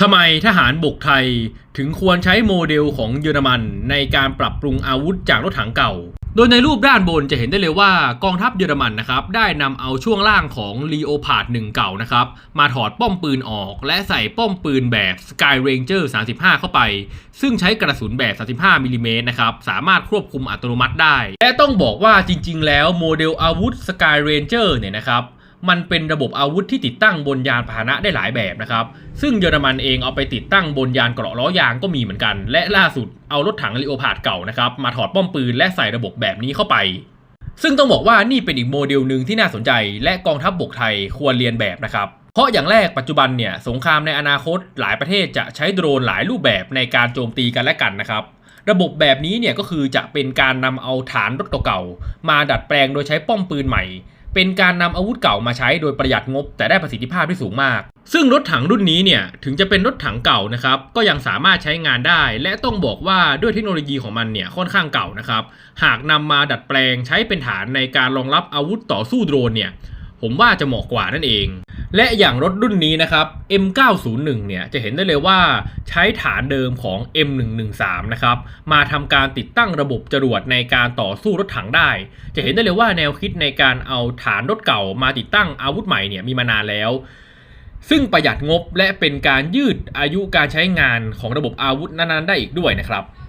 ทำไมทหารบกไทยถึงควรใช้โมเดลของเยอรมันในการปรับปรุงอาวุธจากรถถังเก่า โดยในรูปด้านบนจะเห็นได้เลยว่ากองทัพเยอรมันนะครับได้นำเอาช่วงล่างของลีโอพาด1เก่านะครับมาถอดป้อมปืนออก และใส่ป้อมปืนแบบ Sky Ranger 35 เข้าไป ซึ่งใช้กระสุนแบบ 35มิลลิเมตรนะครับสามารถควบคุมอัตโนมัติได้ และต้องบอกว่าจริง ๆ แล้วโมเดลอาวุธ Sky Ranger เนี่ยนะครับ มันเป็นระบบอาวุธที่ติดตั้งบนยานพาหนะได้หลายแบบนะครับ ซึ่งเยอรมันเองเอาไปติดตั้งบนยานเกราะล้อยางก็มีเหมือนกัน และล่าสุดเอารถถังลีโอพาดเก่านะครับมาถอดป้อมปืนและใส่ระบบแบบนี้เข้าไป ซึ่งต้องบอกว่านี่เป็นอีกโมเดลหนึ่งที่น่าสนใจ และกองทัพบบกไทยควรเรียนแบบนะครับ เพราะอย่างแรกปัจจุบันเนี่ยสงครามในอนาคตหลายประเทศจะใช้โดรนหลายรูปแบบในการโจมตีกันและกันนะครับระบบแบบนี้เนี่ยก็คือจะเป็นการนำเอาฐานรถเก่าๆมาดัดแปลงโดยใช้ป้อมปืนใหม่ เป็นการนำอาวุธเก่ามาใช้โดยประหยัดงบ แต่ได้ประสิทธิภาพที่สูงมาก ซึ่งรถถังรุ่นนี้เนี่ยถึงจะเป็นรถถังเก่านะครับก็ยังสามารถใช้งานได้ และต้องบอกว่าด้วยเทคโนโลยีของมันเนี่ยค่อนข้างเก่านะครับหากนำมาดัดแปลงใช้เป็นฐานในการรองรับอาวุธต่อสู้โดรนเนี่ย ผมว่าจะเหมาะกว่านั่นเอง และอย่างรถรุ่นนี้นะครับ M901 เนี่ยจะเห็นได้เลยว่าใช้ฐานเดิมของ M113 นะครับมาทำการติดตั้งระบบจรวดในการต่อสู้รถถังได้ จะเห็นได้เลยว่าแนวคิดในการเอาฐานรถเก่ามาติดตั้งอาวุธใหม่เนี่ยมีมานานแล้วซึ่งประหยัดงบและเป็นการยืดอายุการใช้งานของระบบอาวุธนั้นๆได้อีกด้วยนะครับ